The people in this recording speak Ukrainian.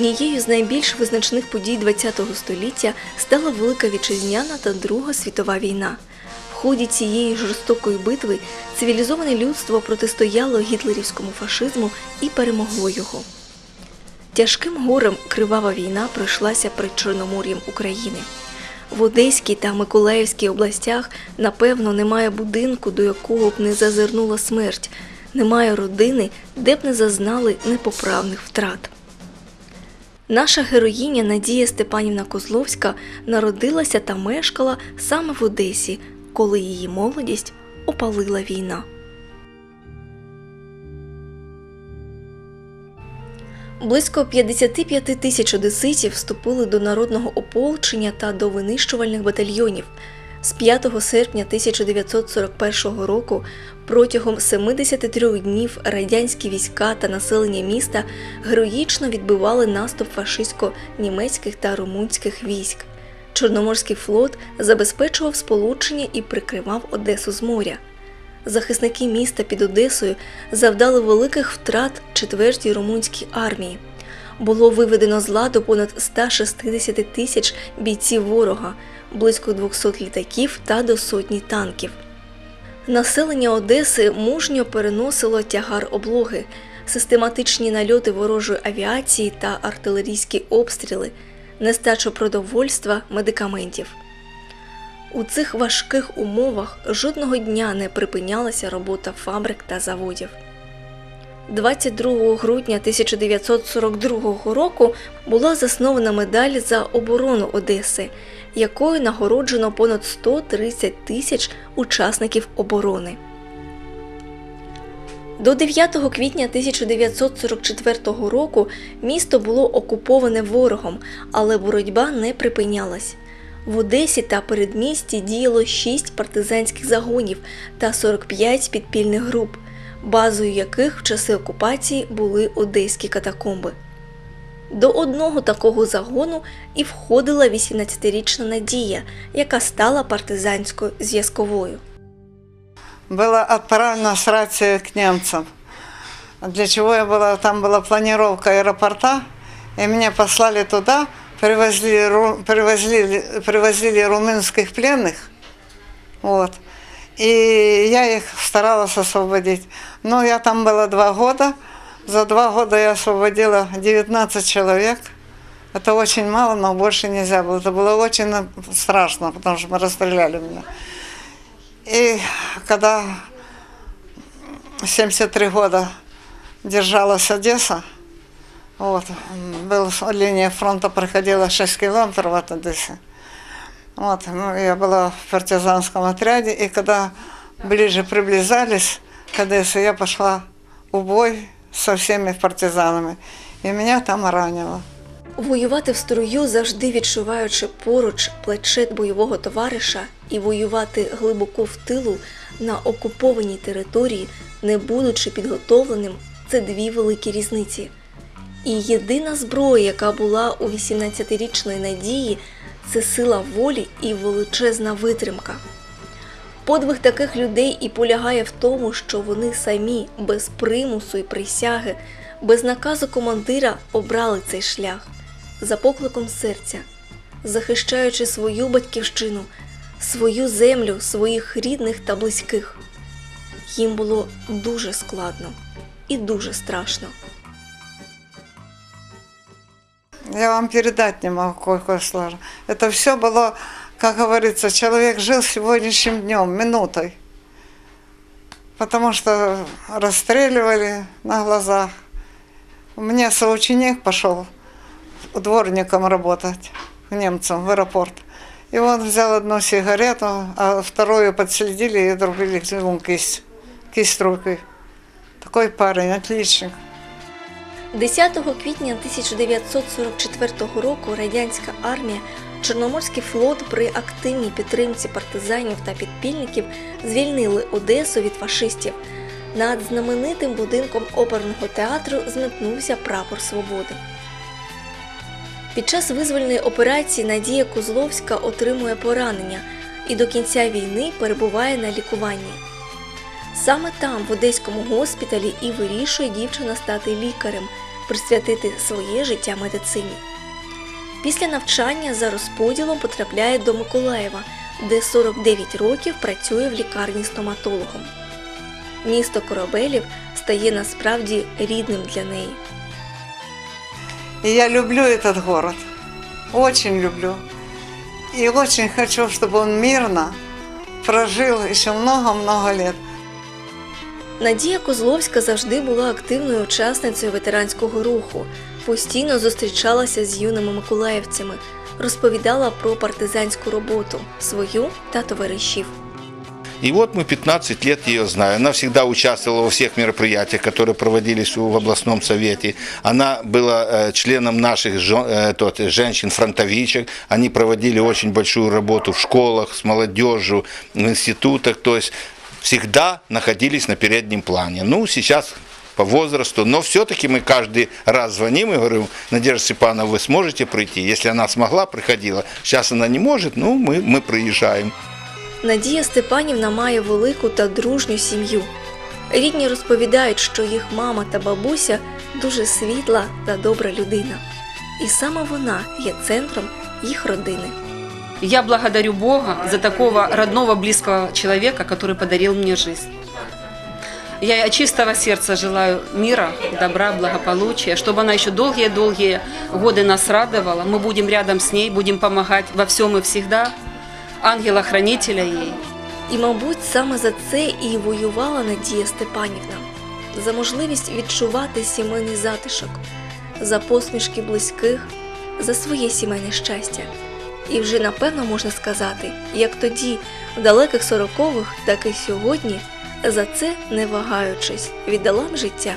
Однією з найбільш визначних подій ХХ століття стала Велика Вітчизняна та Друга світова війна. В ході цієї жорстокої битви цивілізоване людство протистояло гітлерівському фашизму і перемогло його. Тяжким горем кривава війна пройшлася перед Чорномор'ям України. В Одеській та Миколаївській областях, напевно, немає будинку, до якого б не зазирнула смерть, немає родини, де б не зазнали непоправних втрат. Наша героїня Надія Степанівна Козловська народилася та мешкала саме в Одесі, коли її молодість опалила війна. Близько 55 тисяч одеситів вступили до народного ополчення та до винищувальних батальйонів. З 5 серпня 1941 року протягом 73 днів радянські війська та населення міста героїчно відбивали наступ фашистсько-німецьких та румунських військ. Чорноморський флот забезпечував сполучення і прикривав Одесу з моря. Захисники міста під Одесою завдали великих втрат четвертій румунській армії. Було виведено з ладу понад 160 тисяч бійців ворога, близько 200 літаків та до сотні танків. Населення Одеси мужньо переносило тягар облоги, систематичні нальоти ворожої авіації та артилерійські обстріли, нестачу продовольства, медикаментів. У цих важких умовах жодного дня не припинялася робота фабрик та заводів. 22 грудня 1942 року була заснована медаль за оборону Одеси, якою нагороджено понад 130 тисяч учасників оборони. До 9 квітня 1944 року місто було окуповане ворогом, але боротьба не припинялась. В Одесі та передмісті діяло 6 партизанських загонів та 45 підпільних груп, базою яких в часи окупації були одеські катакомби. До одного такого загону і входила 18-річна Надія, яка стала партизанською зв'язковою. было отправлено с рации к немцам. Для чего я была, там была планировка аэропорта, и меня послали туда, привозили, ру- привозили, привозили румынских пленных, вот, И я их старалась освободить. Но я там была два года, за два года я освободила 19 человек, это очень мало, но больше нельзя было. Это было очень страшно, потому что мы расстреляли меня. И когда 73 года держалась Одесса, вот, был, линия фронта проходила 6 километров от Одессы. Вот, ну, я была в партизанском отряде, и когда ближе приближались к Одессе, я пошла в бой со всеми партизанами, и меня там ранило. Воювати в строю, завжди відчуваючи поруч плече бойового товариша, і воювати глибоко в тилу на окупованій території, не будучи підготовленим, це дві великі різниці. І єдина зброя, яка була у 18-річної надії, це сила волі і величезна витримка. Подвиг таких людей і полягає в тому, що вони самі без примусу і присяги, без наказу командира обрали цей шлях за покликом серця, захищаючи свою батьківщину, свою землю, своїх рідних та близьких. Їм було дуже складно і дуже страшно. Я вам передать не могу, какой сложно. Это все было, как говорится, человек жил сегодняшним днем, минутой. Потому что расстреливали на глазах. У меня соученик пошел дворником работать к немцам в аэропорт. И он взял одну сигарету, а вторую подследили и отрубили ему кисть, кисть руки. Такой парень, отличник. 10 квітня 1944 року радянська армія, Чорноморський флот при активній підтримці партизанів та підпільників звільнили Одесу від фашистів. Над знаменитим будинком оперного театру зметнувся прапор свободи. Під час визвольної операції Надія Козловська отримує поранення і до кінця війни перебуває на лікуванні. Саме там, в одеському госпіталі, і вирішує дівчина стати лікарем, присвятити своє життя медицині. Після навчання за розподілом потрапляє до Миколаєва, де 49 років працює в лікарні стоматологом. Місто Корабелів стає насправді рідним для неї. Я люблю этот город. Очень люблю. И очень хочу, чтобы он мирно прожил еще много-много лет. Надія Козловська завжди була активною учасницею ветеранського руху, постійно зустрічалася з юними миколаївцями, розповідала про партизанську роботу свою та товаришів. И вот мы 15 лет ее знаю. Она всегда участвовала во всех мероприятиях, которые проводились в областном совете. Она была э, членом наших жен- э, тот, женщин-фронтовичек. Они проводили очень большую работу в школах, с молодежью, в институтах. То есть всегда находились на переднем плане. Ну, сейчас по возрасту, но все-таки мы каждый раз звоним и говорим, Надежда Степановна, вы сможете прийти? Если она смогла, приходила. Сейчас она не может, ну, мы, мы приезжаем. Надія Степанівна має велику та дружню сім'ю. Рідні розповідають, що їх мама та бабуся дуже світла та добра людина. І саме вона є центром їх родини. Я благодарю Бога за такого родного, близкого человека, который подарил мне жизнь. Я от чистого сердца желаю мира, добра, благополучия, чтобы она еще долгие-долгие годы нас радовала. Мы будем рядом с ней, будем помогать во всем и всегда. Ангела-хранителя ей. І, мабуть, саме за це і воювала Надія Степанівна за можливість відчувати сімейний затишок, за посмішки близьких, за своє сімейне щастя. І вже напевно можна сказати, як тоді, в далеких сорокових, так і сьогодні, за це не вагаючись, віддала б життя